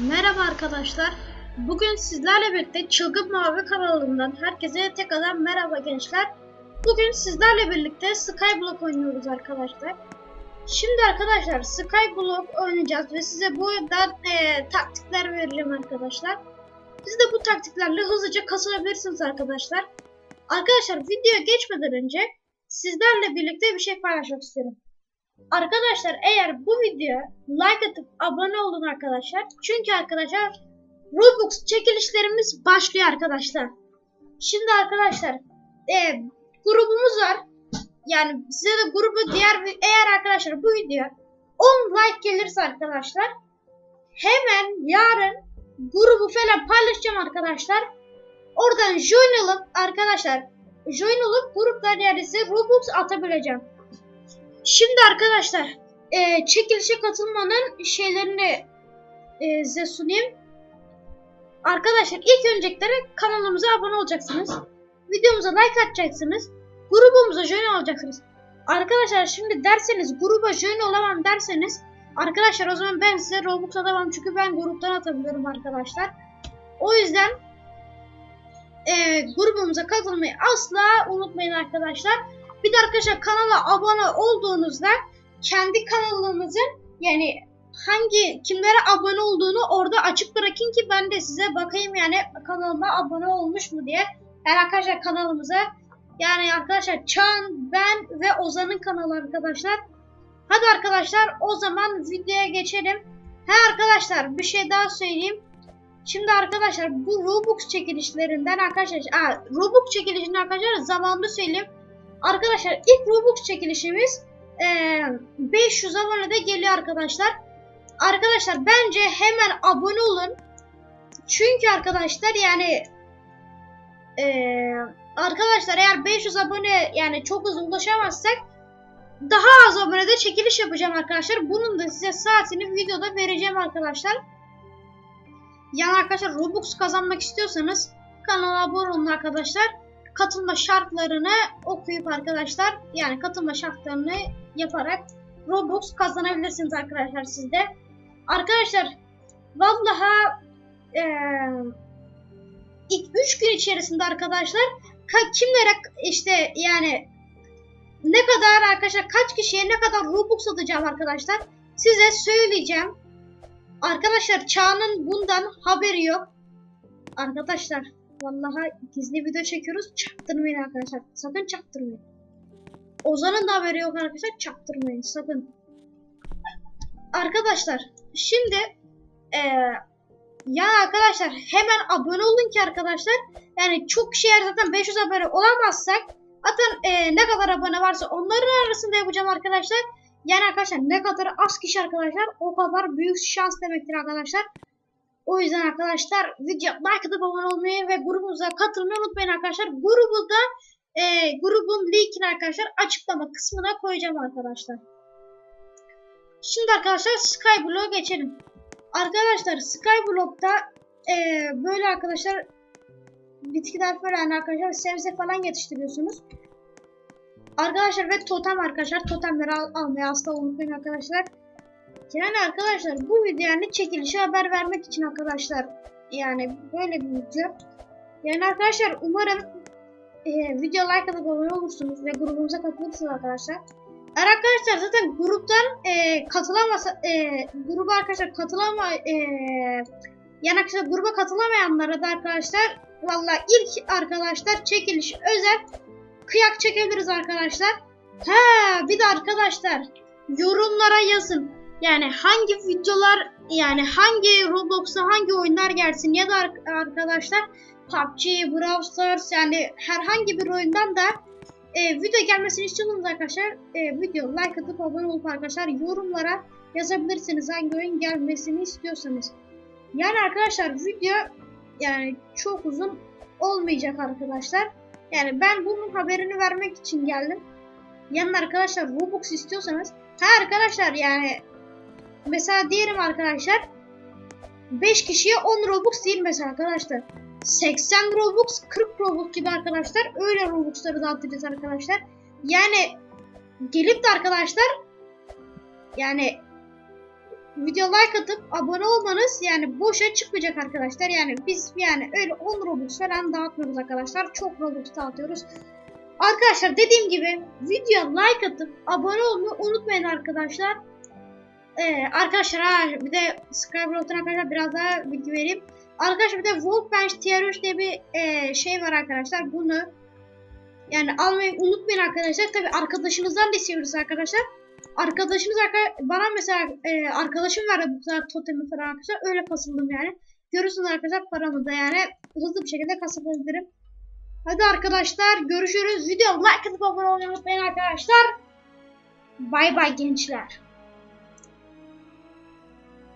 Merhaba arkadaşlar. Bugün sizlerle birlikte Çılgın Mavi kanalından herkese tekrardan merhaba gençler. Bugün sizlerle birlikte Skyblock oynuyoruz arkadaşlar. Şimdi arkadaşlar Skyblock oynayacağız ve size bu oyundan eee, taktikler vereceğim arkadaşlar. Siz de bu taktiklerle hızlıca kasılabilirsiniz arkadaşlar. Arkadaşlar videoya geçmeden önce sizlerle birlikte bir şey paylaşmak istiyorum. Arkadaşlar eğer bu videoya like atıp abone olun arkadaşlar. Çünkü arkadaşlar Robux çekilişlerimiz başlıyor arkadaşlar. Şimdi arkadaşlar e, grubumuz var. Yani size de grubu diğer eğer arkadaşlar bu videoya 10 like gelirse arkadaşlar hemen yarın grubu falan paylaşacağım arkadaşlar. Oradan join olup arkadaşlar join olup gruplar yani size Robux atabileceğim. Şimdi arkadaşlar e, çekilişe katılmanın şeylerini e, size sunayım. Arkadaşlar ilk öncelikle kanalımıza abone olacaksınız. Videomuza like atacaksınız. Grubumuza join olacaksınız. Arkadaşlar şimdi derseniz gruba join olamam derseniz arkadaşlar o zaman ben size Robux atamam çünkü ben gruptan atabiliyorum arkadaşlar. O yüzden e, grubumuza katılmayı asla unutmayın arkadaşlar. Bir de arkadaşlar kanala abone olduğunuzda kendi kanalımızın yani hangi kimlere abone olduğunu orada açık bırakın ki ben de size bakayım yani kanalıma abone olmuş mu diye. Yani arkadaşlar kanalımıza yani arkadaşlar Çağan, ben ve Ozan'ın kanalı arkadaşlar. Hadi arkadaşlar o zaman videoya geçelim. Ha arkadaşlar bir şey daha söyleyeyim. Şimdi arkadaşlar bu Robux çekilişlerinden arkadaşlar aa, Robux çekilişini arkadaşlar zamanında söyleyeyim. Arkadaşlar ilk Robux çekilişimiz eee 500 abonede geliyor arkadaşlar. Arkadaşlar bence hemen abone olun. Çünkü arkadaşlar yani eee, arkadaşlar eğer 500 abone yani çok hızlı ulaşamazsak daha az abonede çekiliş yapacağım arkadaşlar. Bunun da size saatini videoda vereceğim arkadaşlar. Yani arkadaşlar Robux kazanmak istiyorsanız kanala abone olun arkadaşlar katılma şartlarını okuyup arkadaşlar yani katılma şartlarını yaparak Robux kazanabilirsiniz arkadaşlar sizde. Arkadaşlar vallahi eee ilk 3 gün içerisinde arkadaşlar ka- kimlere işte yani ne kadar arkadaşlar kaç kişiye ne kadar Robux atacağım arkadaşlar size söyleyeceğim. Arkadaşlar Çağ'ın bundan haberi yok. Arkadaşlar Vallahi gizli video çekiyoruz. Çaktırmayın arkadaşlar. Sakın çaktırmayın. Ozan'ın da haberi yok arkadaşlar. Çaktırmayın sakın. Arkadaşlar şimdi eee ya arkadaşlar hemen abone olun ki arkadaşlar. Yani çok eğer zaten 500 abone olamazsak zaten eee, ne kadar abone varsa onların arasında yapacağım arkadaşlar. Yani arkadaşlar ne kadar az kişi arkadaşlar o kadar büyük şans demektir arkadaşlar. O yüzden arkadaşlar video like atıp abone olmayı ve grubumuza katılmayı unutmayın arkadaşlar. Grubu da e, grubun linkini arkadaşlar açıklama kısmına koyacağım arkadaşlar. Şimdi arkadaşlar Skyblock'a geçelim. Arkadaşlar Skyblock'ta e, böyle arkadaşlar bitkiler falan arkadaşlar sebze falan yetiştiriyorsunuz. Arkadaşlar ve totem arkadaşlar totemleri al almayı asla unutmayın arkadaşlar. Yani arkadaşlar bu video yani çekilişe haber vermek için arkadaşlar yani böyle bir video. Yani arkadaşlar umarım e, video like atıp abone olursunuz ve grubumuza katılırsınız arkadaşlar. Eğer arkadaşlar zaten gruptan e, katılamasa e, gruba arkadaşlar katılama e, yani arkadaşlar gruba katılamayanlara da arkadaşlar valla ilk arkadaşlar çekiliş özel kıyak çekebiliriz arkadaşlar. Ha bir de arkadaşlar yorumlara yazın. Yani hangi videolar yani hangi Roblox'a hangi oyunlar gelsin ya da ar- arkadaşlar PUBG, Brawl Stars yani herhangi bir oyundan da e, video gelmesini istiyorsanız arkadaşlar e, video like atıp abone olup arkadaşlar yorumlara yazabilirsiniz hangi oyun gelmesini istiyorsanız. Yani arkadaşlar video yani çok uzun olmayacak arkadaşlar. Yani ben bunun haberini vermek için geldim. Yanına arkadaşlar Robux istiyorsanız ha arkadaşlar yani mesela diyelim arkadaşlar 5 kişiye 10 Robux değil mesela arkadaşlar. 80 Robux, 40 Robux gibi arkadaşlar. Öyle Robux'ları dağıtacağız arkadaşlar. Yani gelip de arkadaşlar yani video like atıp abone olmanız yani boşa çıkmayacak arkadaşlar. Yani biz yani öyle 10 Robux falan dağıtmıyoruz arkadaşlar. Çok Robux dağıtıyoruz. Arkadaşlar dediğim gibi video like atıp abone olmayı unutmayın arkadaşlar. Ee, arkadaşlar bir de Skyblock'tan arkadaşlar biraz daha bilgi vereyim. Arkadaşlar bir de Workbench Tier 3 diye bir e, şey var arkadaşlar. Bunu yani almayı unutmayın arkadaşlar. Tabi arkadaşınızdan da istiyoruz arkadaşlar. Arkadaşınız arka- bana mesela e, arkadaşım verdi bu kadar totemi falan arkadaşlar. Öyle kasıldım yani. Görürsünüz arkadaşlar paramı da yani hızlı bir şekilde kasabilirim. Hadi arkadaşlar görüşürüz. Video like atıp abone olmayı unutmayın arkadaşlar. Bay bay gençler.